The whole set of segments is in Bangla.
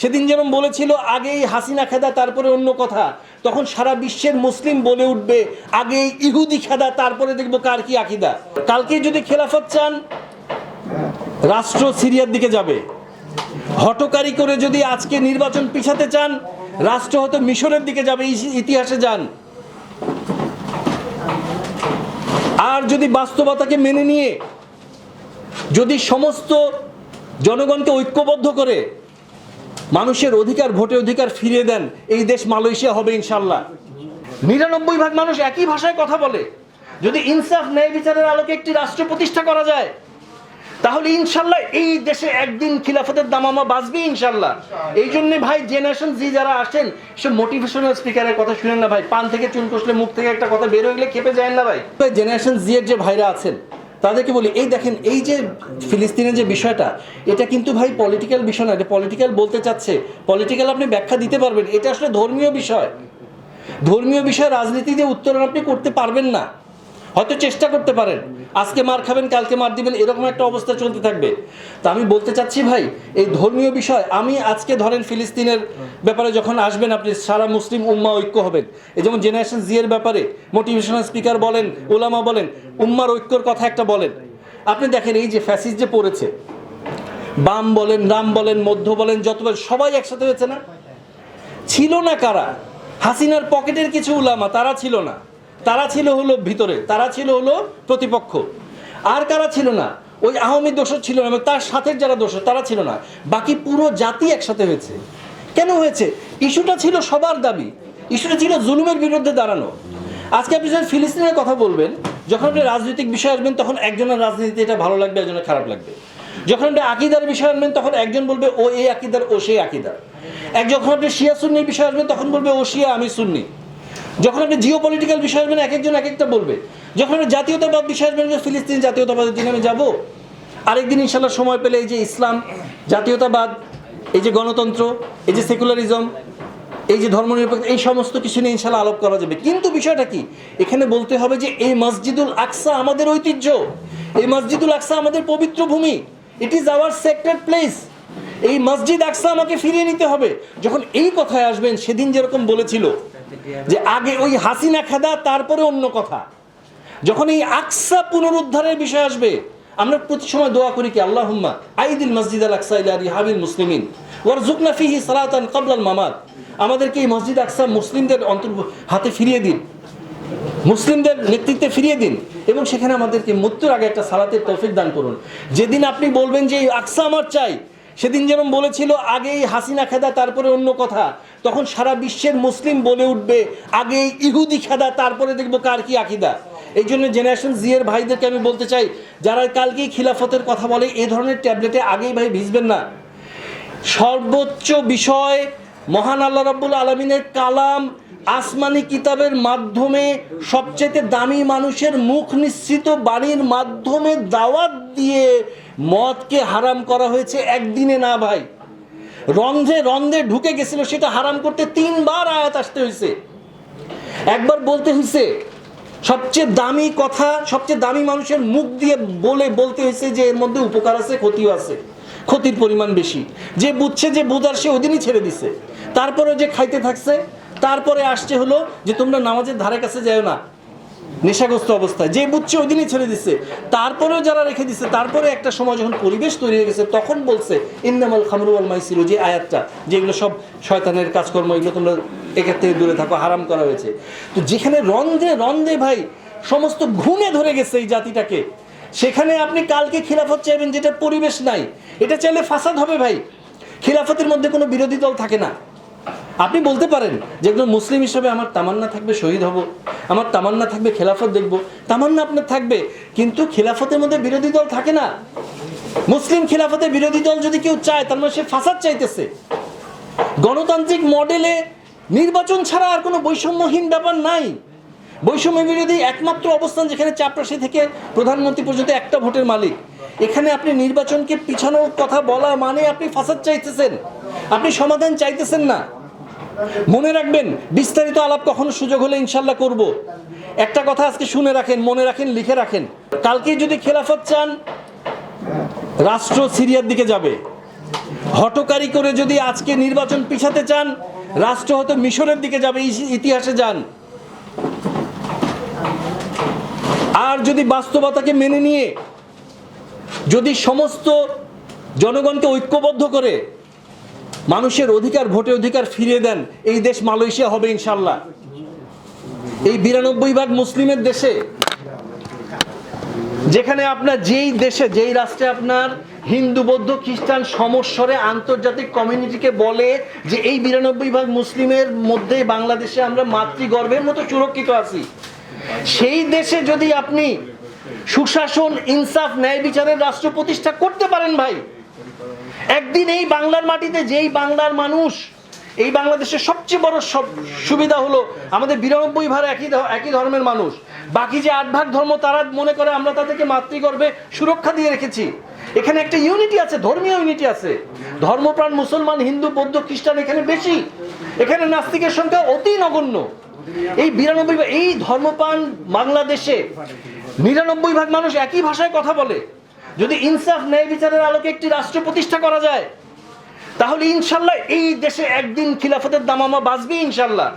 সেদিন যেরকম বলেছিল, আগেই হাসিনা খেদা, তারপরে অন্য কথা। তখন সারা বিশ্বের মুসলিম বলে উঠবে আগে ইহুদি খেদা, তারপরে দেখব কার কি আকিদা। কালকে যদি খেলাফত চান, রাষ্ট্র সিরিয়ার দিকে যাবে। হটকারি করে যদি আজকে নির্বাচন পিছাতে চান, রাষ্ট্র হয়তো মিশরের দিকে যাবে ইতিহাসে যান। আর যদি বাস্তবতাকে মেনে নিয়ে, যদি সমস্ত জনগণকে ঐক্যবদ্ধ করে মানুষের অধিকার, ভোটের অধিকার ফিরিয়ে দেন। এই দেশ মালয়েশিয়া হবে ইনশাল্লাহ নিরানব্বই ভাগ মানুষ একই ভাষায় কথা বলে। যদি ইনসাফ, ন্যায় বিচারের আলোকে একটি রাষ্ট্র প্রতিষ্ঠা করা যায়, তাহলে ইনশাল্লাহ এই দেশে একদিন খিলাফতের দামামা বাঁচবে ইনশাল্লাহ এই জন্য ভাই, জেনারেশন জি যারা আসেন, সে মোটিভেশনাল স্পিকারের কথা শুনেন না ভাই। পান থেকে চুন কষলে মুখ থেকে একটা কথা বের হয়ে গেলে খেপে যায় না ভাই। জেনারেশন জি এর যে ভাইরা আছেন তাদেরকে বলি, এই দেখেন, এই যে ফিলিস্তিনের যে বিষয়টা, এটা কিন্তু ভাই পলিটিক্যাল বিষয় না, এটা পলিটিক্যাল বলতে চাচ্ছে। পলিটিক্যাল আপনি ব্যাখ্যা দিতে পারবেন, এটা আসলে ধর্মীয় বিষয়। ধর্মীয় বিষয় রাজনীতিতে উত্তরণ আপনি করতে পারবেন না। হয়তো চেষ্টা করতে পারেন। আজকে মার খাবেন, কালকে মার দিবেন, এরকম একটা অবস্থা চলতে থাকবে। তা আমি বলতে চাচ্ছি ভাই, এই ধর্মীয় বিষয়, আমি আজকে ধরেন ফিলিস্তিনের ব্যাপারে যখন আসবেন, আপনি সারা মুসলিম উম্মা ঐক্য হবেন। এই যেমন জেনারেশন জি এর ব্যাপারে মোটিভেশনাল স্পিকার বলেন, ওলামা বলেন, উম্মার ঐক্যর কথা একটা বলেন। আপনি দেখেন এই যে ফ্যাসিস যে পড়েছে, বাম বলেন, রাম বলেন, মধ্য বলেন, যত বলেন, সবাই একসাথে হয়েছে না? ছিল না কারা? হাসিনার পকেটের কিছু উলামা, তারা ছিল না। তারা ছিল হলো ভিতরে, তারা ছিল হলো প্রতিপক্ষ। আর কারা ছিল না? ওই আওয়ামী দোষর ছিল না, এবং তার সাথে যারা দোষর, তারা ছিল না। বাকি পুরো জাতি একসাথে হয়েছে। কেন হয়েছে? ইস্যুটা ছিল সবার দাবি। ইস্যুটা ছিল জুলুমের বিরুদ্ধে দাঁড়ানো। আজকে আপনি যখন ফিলিস্তিনের কথা বলবেন, যখন আপনি রাজনৈতিক বিষয় আসবেন, তখন একজনের রাজনীতি এটা ভালো লাগবে, একজনের খারাপ লাগবে। যখন আপনি আকিদার বিষয় আনবেন তখন একজন বলবে, ও এই আকিদার, ও সেই আকিদার। এক যখন আপনি শিয়া সুন্নির বিষয় আসবেন, তখন বলবে, ও শিয়া, আমি সুন্নি। যখন আপনি জিও পলিটিক্যাল বিষয় আসবেন এক একজন এক একটা বলবে, যখন আপনি জাতীয়তাবাদ বিষয় আসবেন যে ফিলিস্তিন জাতীয়তাবাদের দিনে আমি যাব, আরেকদিন ইনশাল্লাহ সময় পেলে এই যে ইসলাম, জাতীয়তাবাদ, এই যে গণতন্ত্র, এই যে সেকুলারিজম এই যে ধর্মনিরপেক্ষ, এই সমস্ত কিছু নিয়ে ইনশাল্লাহ আলোপ করা যাবে। কিন্তু বিষয়টা কি? এখানে বলতে হবে যে এই মসজিদুল আকসা আমাদের ঐতিহ্য, এই মসজিদুল আকসা আমাদের পবিত্র ভূমি it is our secret place এই মসজিদ আকসা আমাকে ফিরিয়ে নিতে হবে। যখন এই কথায় আসবেন, সেদিন যেরকম বলেছিল যে আগে ওই হাসিনা খেদা, তারপরে অন্য কথা। যখন এই আকসা পুনরুদ্ধারের বিষয় আসবে, আমরা প্রতি সময় দোয়া করি কি আল্লাহ হুম্মা আইদিল মসজিদ আল আকসা ইলা রিহাবিল মুসলিমিন ওয়ার জুকনা ফিহি সালাতান কাবলাল মামাত। আমাদেরকে এই মসজিদ আকসা মুসলিমদের অন্তর হাতে ফিরিয়ে দিন। মুসলিমদের নেতৃত্বে ফিরিয়ে দিন এবং সেখানে আমাদেরকে মৃত্যুর আগে একটা সালাতের তৌফিক দান করুন। যেদিন আপনি বলবেন যে এই আকসা আমার চাই সেদিন যেরকম বলেছিল, আগেই হাসিনা খেদা, তারপরে অন্য কথা। তখন সারা বিশ্বের মুসলিম বলে উঠবে আগে ইহুদি খেদা, তারপরে দেখব কার কি আকিদা। এই জন্য জেনারেশন জি এর ভাইদেরকে আমি বলতে চাই, যারা কালকেই খিলাফতের কথা বলে, এ ধরনের ট্যাবলেটে আগেই ভাই ভিজবেন না। সর্বোচ্চ বিষয়, মহান আল্লাহ রাব্বুল আলমিনের কালাম আসমানি কিতাবের মাধ্যমে সবচেয়ে দামি মানুষের মুখ নিশ্চিত বাণীর মাধ্যমে দাওয়াত দিয়ে মদকে হারাম করা হয়েছে একদিনে না ভাই। রন্ধে রন্ধে ঢুকে গেছিল, সেটা হারাম করতে তিনবার আয়াত আসতে হয়েছে। একবার বলতে হয়েছে, সবচেয়ে দামি কথা, সবচেয়ে দামি মানুষের মুখ দিয়ে বলে বলতে হয়েছে যে এর মধ্যে উপকার আছে, ক্ষতিও আছে, ক্ষতির পরিমাণ বেশি। যে বুঝছে যে বুধার সে ওদিনই ছেড়ে দিছে। তারপরে যে খাইতে থাকছে, তারপরে আসছে হলো যে তোমরা নামাজের ধারে কাছে যাও না। নেশাগ্রস্ত অবস্থায়। যে বুঝছে ওই দিনই ছেড়ে দিচ্ছে তারপরেও যারা রেখে দিচ্ছে তারপরে একটা সময় যখন পরিবেশ তৈরি হয়ে গেছে, তখন বলছে, ইন্নামাল খামরুয়াল মাইসির যে আয়াতটা যেগুলো সব শয়তানের কাজকর্ম, এগুলো তোমরা একের থেকে দূরে থাকো, হারাম করা হয়েছে। তো যেখানে রন্ধে রন্ধে ভাই সমস্ত ঘুণে ধরে গেছে এই জাতিটাকে, সেখানে আপনি কালকে খিলাফত চাইবেন যেটা পরিবেশ নাই। এটা চাইলে ফাসাদ হবে ভাই। খিলাফতের মধ্যে কোনো বিরোধী দল থাকে না। আপনি বলতে পারেন যে একজন মুসলিম হিসেবে আমার তামান্না থাকবে, শহীদ হব। আমার তামান্না থাকবে, খেলাফত দেখব। তামান্না আপনার থাকবে, কিন্তু খেলাফতের মধ্যে বিরোধী দল থাকে না। মুসলিম খেলাফতের বিরোধী দল যদি কেউ চায়, তার মানে সে ফাসাদ চাইতেছে। গণতান্ত্রিক মডেলে নির্বাচন ছাড়া আর কোনো বৈষম্যহীন ব্যাপার নাই। বৈষম্য বিরোধী একমাত্র অবস্থান যেখানে চাপরাশি থেকে প্রধানমন্ত্রী পর্যন্ত একটা ভোটের মালিক। এখানে আপনি নির্বাচনকে পিছানোর কথা বলা মানে আপনি ফাসাদ চাইতেছেন। আপনি সমাধান চাইতেছেন না। মনে রাখবেন, বিস্তারিত আলাপ কখনো সুযোগ হলে ইনশাল্লাহ করব। একটা কথা আজকে শুনে রাখেন, মনে রাখেন, লিখে রাখেন। কালকে যদি খেলাফত চান, রাষ্ট্র সিরিয়ার দিকে যাবে। হটকারী করে যদি আজকে নির্বাচন পিছাতে চান, রাষ্ট্র হয়তো মিশরের দিকে যাবে ইতিহাসে যান। আর যদি বাস্তবতাকে মেনে নিয়ে, যদি সমস্ত জনগণকে ঐক্যবদ্ধ করে মানুষের অধিকার, ভোটের অধিকার ফিরিয়ে দেন এই দেশ মালয়েশিয়া হবে ইনশাল্লাহ এই বিরানব্বই ভাগ মুসলিমের দেশে যেখানে আপনার যেই দেশে, যেই রাষ্ট্রে আপনার হিন্দু, বৌদ্ধ, খ্রিস্টান সমস্বরে আন্তর্জাতিক কমিউনিটিকে বলে যে এই বিরানব্বই ভাগ মুসলিমের মধ্যে বাংলাদেশে আমরা মাতৃগর্ভের মতো সুরক্ষিত আছি। সেই দেশে যদি আপনি সুশাসন, ইনসাফ, ন্যায় বিচারের রাষ্ট্র প্রতিষ্ঠা করতে পারেন ভাই একদিন এই বাংলার মাটিতে যেই বাংলার মানুষ, এই বাংলাদেশের সবচেয়ে বড় সব সুবিধা হলো আমাদের বিরানব্বই ভাগ একই একই ধর্মের মানুষ। বাকি যে আট ভাগ ধর্ম তারা মনে করে আমরা তাদেরকে মাতৃগর্ভে সুরক্ষা দিয়ে রেখেছি। এখানে একটা ইউনিটি আছে, ধর্মীয় ইউনিটি আছে। ধর্মপ্রাণ মুসলমান, হিন্দু, বৌদ্ধ, খ্রিস্টান এখানে বেশি। এখানে নাস্তিকের সংখ্যা অতি নগণ্য। এই বিরানব্বই এই ধর্মপ্রাণ বাংলাদেশে নিরানব্বই ভাগ মানুষ একই ভাষায় কথা বলে। যদি ইনসাফ ন্যায় বিচারের আলোকে একটি রাষ্ট্র প্রতিষ্ঠা করা যায় তাহলে ইনশাল্লাহ এই দেশে একদিন খিলাফতের দামামা বাঁচবে ইনশাল্লাহ।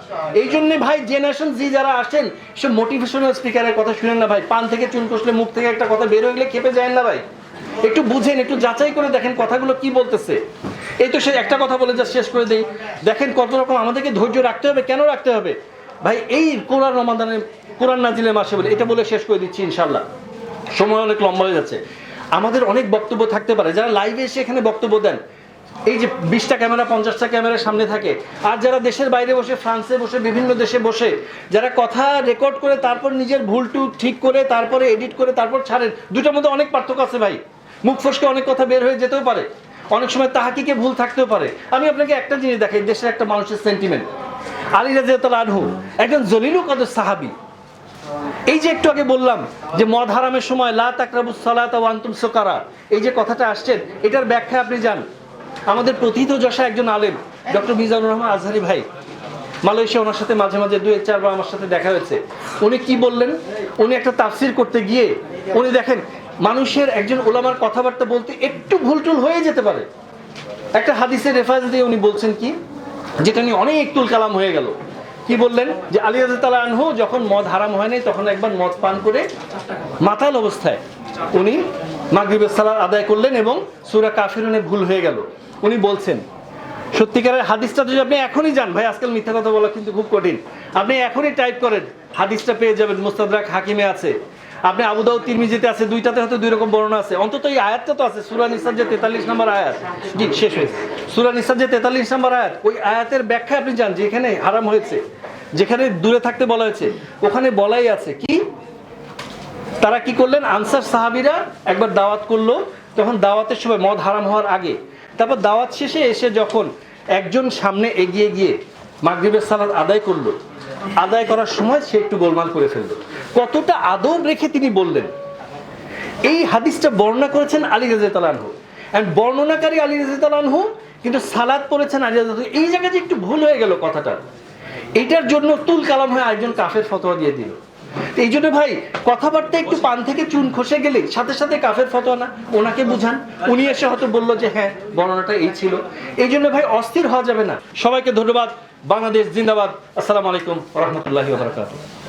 এই জন্য ভাই জেনারেশন জি যারা আসেন সে মোটিভেশনাল স্পিকারের কথা শুনেন না ভাই। পান থেকে চুন কষলে মুখ থেকে একটা কথা বের গেলে খেপে যায় না ভাই। একটু বুঝেন একটু যাচাই করে দেখেন কথাগুলো কি বলতেছে। এই তো সে একটা কথা বলে যা শেষ করে দেই। দেখেন কত রকম আমাদেরকে ধৈর্য রাখতে হবে কেন রাখতে হবে? ভাই এই কোরআন রমাদানের কোরআন নাজিলের মাসে বলে এটা বলে শেষ করে দিচ্ছি ইনশাল্লাহ। সময় অনেক লম্বা হয়ে যাচ্ছে। আমাদের অনেক বক্তব্য থাকতে পারে। যারা লাইভে এসে এখানে বক্তব্য দেন, এই যে বিশটা ক্যামেরা পঞ্চাশটা ক্যামেরা সামনে থাকে, আর যারা দেশের বাইরে বসে, ফ্রান্সে বসে, বিভিন্ন দেশে বসে, যারা কথা রেকর্ড করে, তারপর নিজের ভুলটু ঠিক করে, তারপরে এডিট করে, তারপর ছাড়েন দুটোর মধ্যে অনেক পার্থক্য আছে ভাই। মুখ ফসকে অনেক কথা বের হয়ে যেতেও পারে। অনেক সময় তাহাকিকে ভুল থাকতেও পারে। আমি আপনাকে একটা জিনিস দেখাই, দেশের একটা মানুষের সেন্টিমেন্ট আলী রাজিয়াল আনহু, একজন জলিলু কদর সাহাবি এই যে একটু আগে বললাম যে মদ হারামের সময় লা তাকরাবুস সালাত ওয়া আনতুম সুকারা, এই যে কথাটা আসছেন, এটার ব্যাখ্যা আপনি জান আমাদের প্রথিত যশা একজন আলেম, ডক্টর মিজানুর রহমান আজহারি ভাই। মালয়েশিয়া ওনার সাথে মাঝে মাঝে দুই চারবার আমার সাথে দেখা হয়েছে। উনি কি বললেন? উনি একটা তাফসির করতে গিয়ে উনি দেখেন, মানুষের একজন ওলামার কথাবার্তা বলতে একটু ভুলটুল হয়ে যেতে পারে। একটা হাদিসের রেফারেন্স দিয়ে উনি বলছেন কি, যেটা নিয়ে অনেক তুল কালাম হয়ে গেল। কি বললেন? যে আলী রাজা আনহু যখন মদ হারাম হয় নাই, তখন একবার মদ পান করে মাতাল অবস্থায় উনি মাগরিবের সালাদ আদায় করলেন এবং সুরা কাফিরুনে ভুল হয়ে গেল। উনি বলছেন, সত্যিকারের হাদিসটা যদি আপনি এখনই যান, ভাই, আজকাল মিথ্যা কথা বলা কিন্তু খুব কঠিন। আপনি এখনই টাইপ করেন, হাদিসটা পেয়ে যাবেন, মুস্তাদরাক হাকিমে আছে। আপনি আবুদাউ তিরমিজিতে আছে, দুইটাতে হয়তো দুই রকম বর্ণনা আছে। অন্তত এই আয়াতটা তো আছে, সুরা নিসার যে তেতাল্লিশ নম্বর আয়াত। জি, শেষ হয়েছে। সুরা নিসার যে তেতাল্লিশ নম্বর আয়াত, ওই আয়াতের ব্যাখ্যা আপনি জান যেখানে হারাম হয়েছে, যেখানে দূরে থাকতে বলা হয়েছে, ওখানে বলাই আছে কি, তারা কি করলেন, আনসার সাহাবিরা একবার দাওয়াত করল, তখন দাওয়াতের সময় মদ হারাম হওয়ার আগে, তারপর দাওয়াত শেষে এসে যখন একজন সামনে এগিয়ে গিয়ে মাগরিবের সালাদ আদায় করল আদায় করার সময় সে একটু গোলমাল করে ফেলল। কতটা আদব রেখে তিনি বললেন। এই হাদিসটা বর্ণনা করেছেন আলী রাজু অ্যান্ড বর্ণনাকারী আলী হু কিন্তু সালাদ পড়েছেন আলী রাজা এই জায়গায় যে একটু ভুল হয়ে গেল কথাটা। এটার জন্য তুল কালাম হয়ে আরেকজন কাফের ফতোয়া দিয়ে দিল। এই জন্য ভাই কথাবার্তা একটু পান থেকে চুন খসে গেলে সাথে সাথে কাফের ফতোয়া না ওনাকে বুঝান। উনি এসে হয়তো বলল যে হ্যাঁ বর্ণনাটা এই ছিল। এই জন্য ভাই অস্থির হওয়া যাবে না। সবাইকে ধন্যবাদ। বাংলাদেশ জিন্দাবাদ। আসসালামু আলাইকুম রহমতুল্লাহ বারকাতুহ।